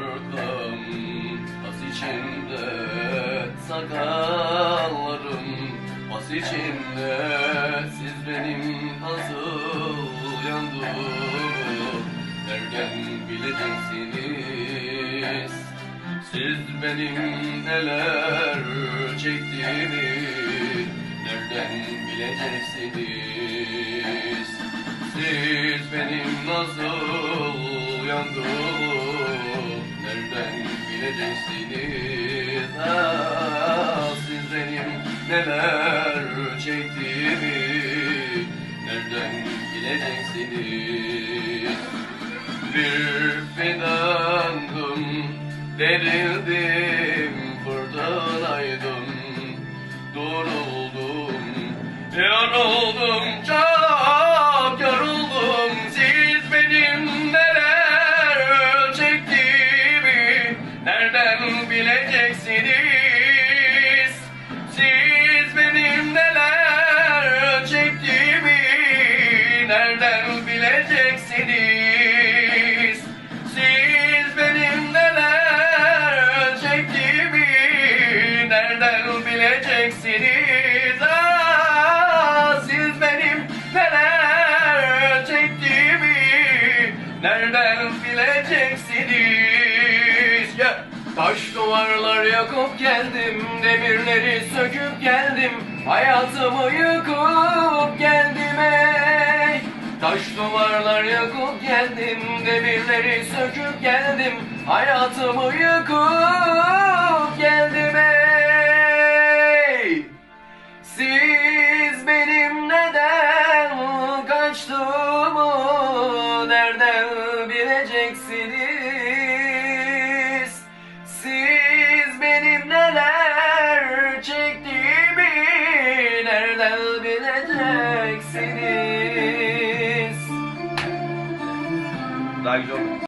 sardım Pas içinde sakallarım. Pas içinde siz benim nasıl yandığımı Nereden bileceksiniz Siz benim neler çektiğimi Nereden bileceksiniz Siz benim nasıl yandığımı Nereden bileceksiniz ah, Siz benim neler çektiğimi Nereden bileceksiniz? Bir fidandım Derildim bileceksiniz. Siz benim neler çektiğimi Nereden bileceksiniz? Siz benim neler çektiğimi Nereden bileceksiniz? Ah, Siz benim neler çektiğimi Nereden bileceksiniz Taş duvarlar yakıp geldim Demirleri söküp geldim Hayatımı yıkıp geldim ey Taş duvarlar yakıp geldim Demirleri söküp geldim Hayatımı yıkıp geldim ey Siz benim neden kaçtığımı nereden bileceksiniz? labios